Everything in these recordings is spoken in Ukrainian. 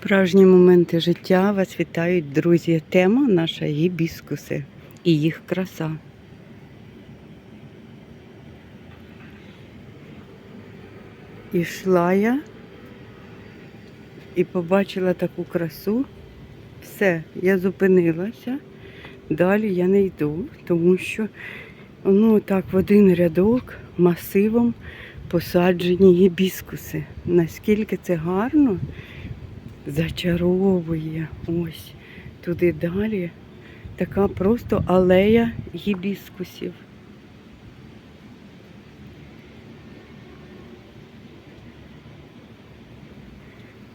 Справжні моменти життя вас вітають, друзі. Тема наша гібіскуси і їх краса. Ішла я і побачила таку красу. Все, я зупинилася. Далі я не йду, тому що ну так в один рядок масивом посаджені гібіскуси. Наскільки це гарно, зачаровує. Ось туди далі така просто алея гібіскусів.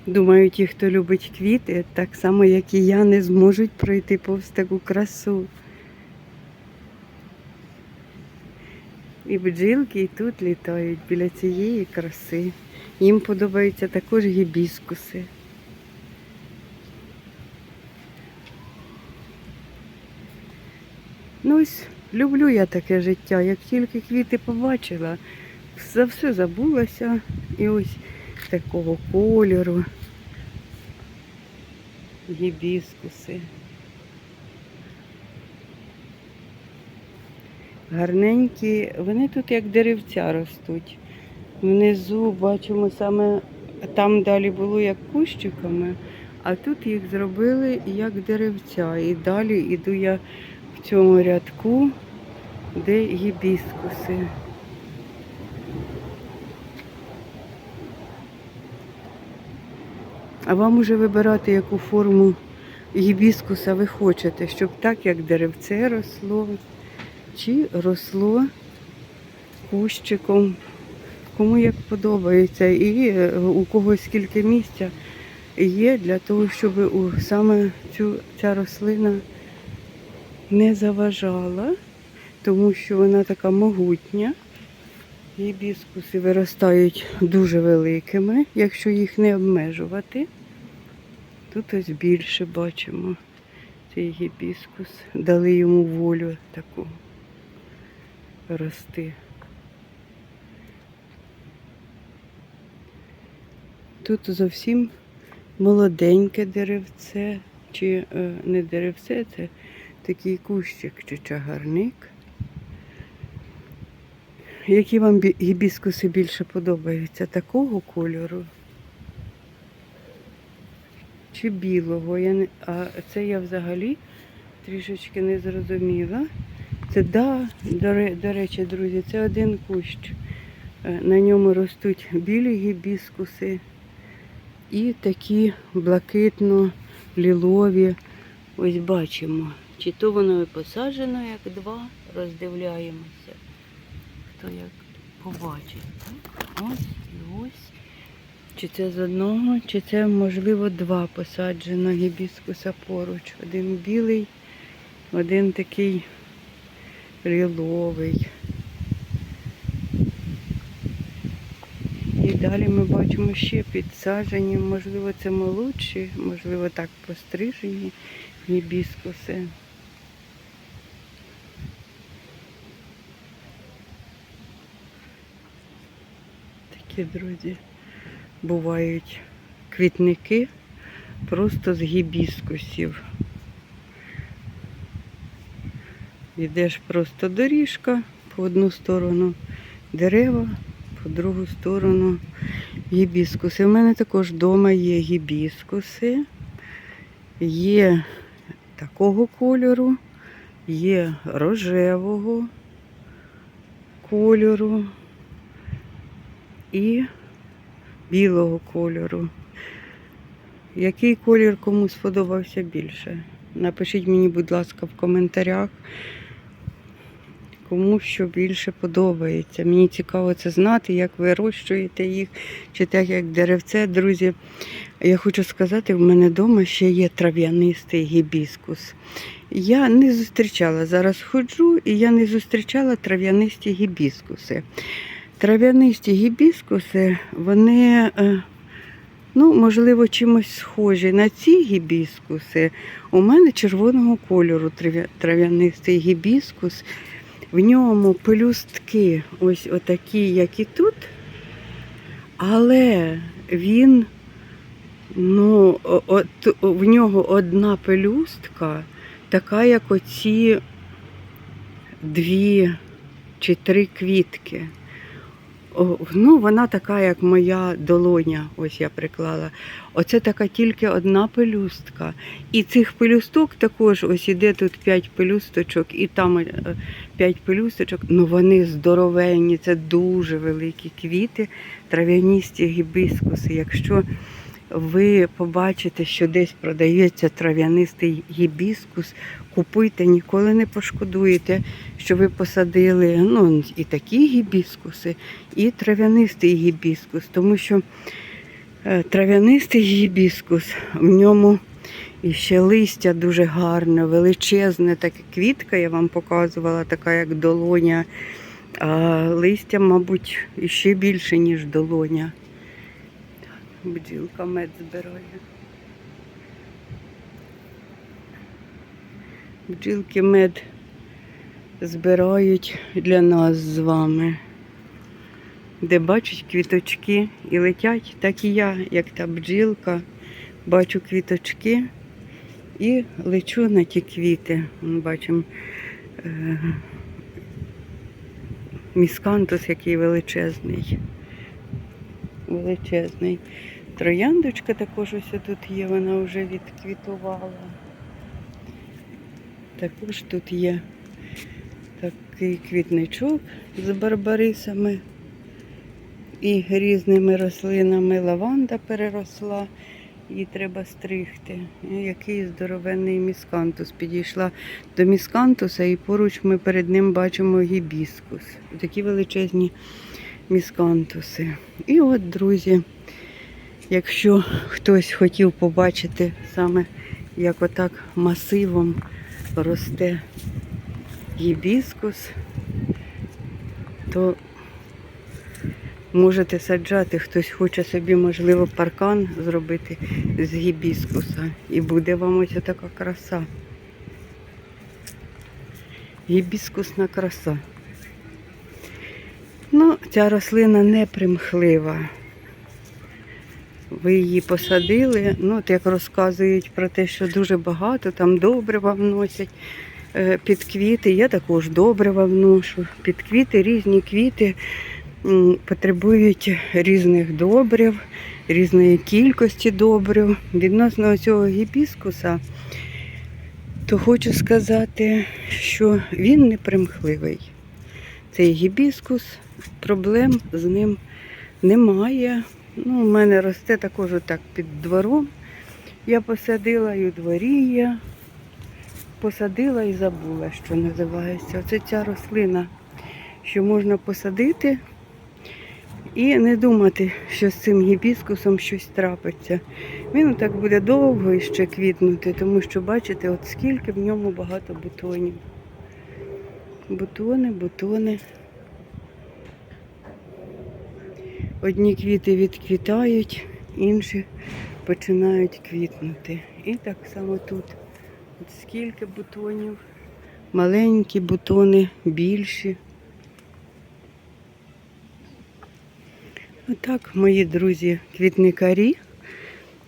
Думаю, ті, хто любить квіти, так само, як і я, не зможуть пройти повз таку красу. І бджілки і тут літають біля цієї краси. Їм подобаються також гібіскуси. Ну люблю я таке життя. Як тільки квіти побачила, за все забулася. І ось такого кольору. Гібіскуси. Гарненькі, вони тут як деревця ростуть. Внизу бачимо саме там далі було як кущиками, а тут їх зробили як деревця. І далі йду я в цьому рядку, де гібіскуси. А вам уже вибирати, яку форму гібіскуса ви хочете, щоб так, як деревце росло, чи росло кущиком. Кому як подобається, і е, у когось скільки місця є для того, щоб у саме цю ця рослина не заважала, тому що вона така могутня. Гібіскуси виростають дуже великими, якщо їх не обмежувати. Тут ось більше бачимо цей гібіскус. Дали йому волю таку рости. Тут зовсім молоденьке деревце, чи е, не деревце, це такий кущик чи чагарник. Які вам гібіскуси більше подобаються? Такого кольору? Чи білого? Я не... А це я взагалі трішечки не зрозуміла. Це да, до, речі, друзі, це один кущ. Е, На ньому ростуть білі гібіскуси і такі блакитно-лілові. Ось бачимо. Чи то воно і посаджено, як два, роздивляємося. Хто як побачить. Ось і ось. Чи це з одного, чи це, можливо, два посаджено гібіскуса поруч. Один білий, один такий ліловий. І далі ми бачимо ще підсаджені, можливо, це молодші, можливо, так пострижені гібіскуси. Такі, друзі, бувають квітники просто з гібіскусів. Йдеш просто доріжка по одну сторону дерева, по другу сторону гібіскуси. У мене також вдома є гібіскуси, є такого кольору, є рожевого кольору і білого кольору. Який колір кому сподобався більше? Напишіть мені, будь ласка, в коментарях, кому що більше подобається. Мені цікаво це знати, як вирощуєте їх, чи так як деревце. Друзі, я хочу сказати, в мене вдома ще є трав'янистий гібіскус. Я не зустрічала, зараз ходжу, і я не зустрічала трав'янисті гібіскуси. Трав'янисті гібіскуси, вони, е, ну, можливо, чимось схожі на ці гібіскуси. У мене червоного кольору трав'янистий гібіскус. В ньому пелюстки ось отакі, як і тут, але він Ну, от в нього одна пелюстка, така, як оці дві чи три квітки. Ну, вона така, як моя долоня, ось я приклала. Оце така тільки одна пелюстка. І цих пелюсток також ось іде тут 5 пелюсточок, і там 5 пелюсточок. Ну вони здоровенні, це дуже великі квіти, трав'яністі гібіскуси. Якщо ви побачите, що десь продається трав'янистий гібіскус, купуйте, ніколи не пошкодуєте, що ви посадили ну, і такі гібіскуси, і трав'янистий гібіскус, тому що е, трав'янистий гібіскус, в ньому і ще листя дуже гарне, величезне, таке квітка, я вам показувала, така як долоня. А листя, мабуть, іще більше, ніж долоня. Бджілка мед збирає. Бджілки мед збирають для нас з вами. Де бачать квіточки і летять, так і я, як та бджілка, бачу квіточки і лечу на ті квіти. Бачимо е, міскантус, який величезний. Величезний. Трояндочка також ось тут є, вона вже відквітувала. Також тут є такий квітничок з барбарисами і різними рослинами. Лаванда переросла, її треба стригти. Який здоровенний міскантус. Підійшла до міскантуса і поруч ми перед ним бачимо гібіскус. Такі величезні міскантуси. І от, друзі, якщо хтось хотів побачити саме як отак масивом росте гібіскус, то можете саджати, хтось хоче собі, можливо, паркан зробити з гібіскуса. І буде вам ось така краса. Гібіскусна краса. Ця рослина не примхлива. Ви її посадили, ну, от як розказують про те, що дуже багато, там добрива вносять е, під квіти. Я також добрива вношу. Під квіти, різні квіти потребують різних добрив, різної кількості добрив. Відносно цього гібіскуса, то хочу сказати, що він не примхливий. Цей гібіскус, проблем з ним немає. Ну, у мене росте також отак під двором. Я посадила і у дворі я посадила і забула, що називається. Оце ця рослина, що можна посадити і не думати, що з цим гібіскусом щось трапиться. Він так буде довго іще квітнути, тому що, бачите, от скільки в ньому багато бутонів. Бутони, бутони. Одні квіти відквітають, інші починають квітнути. І так само тут. От скільки бутонів, маленькі бутони, більші. Отак, мої друзі, квітникарі.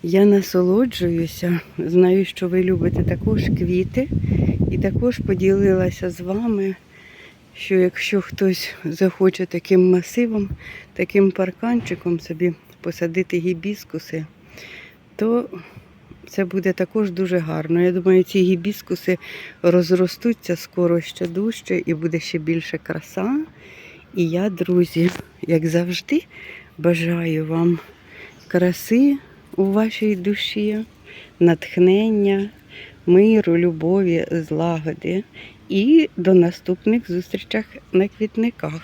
Я насолоджуюся. Знаю, що ви любите також квіти. І також поділилася з вами, що якщо хтось захоче таким масивом, таким парканчиком собі посадити гібіскуси, то це буде також дуже гарно. Я думаю, ці гібіскуси розростуться скоро ще дужче і буде ще більше краса. І я, друзі, як завжди, бажаю вам краси у вашій душі, натхнення, миру, любові, злагоди і до наступних зустрічах на квітниках.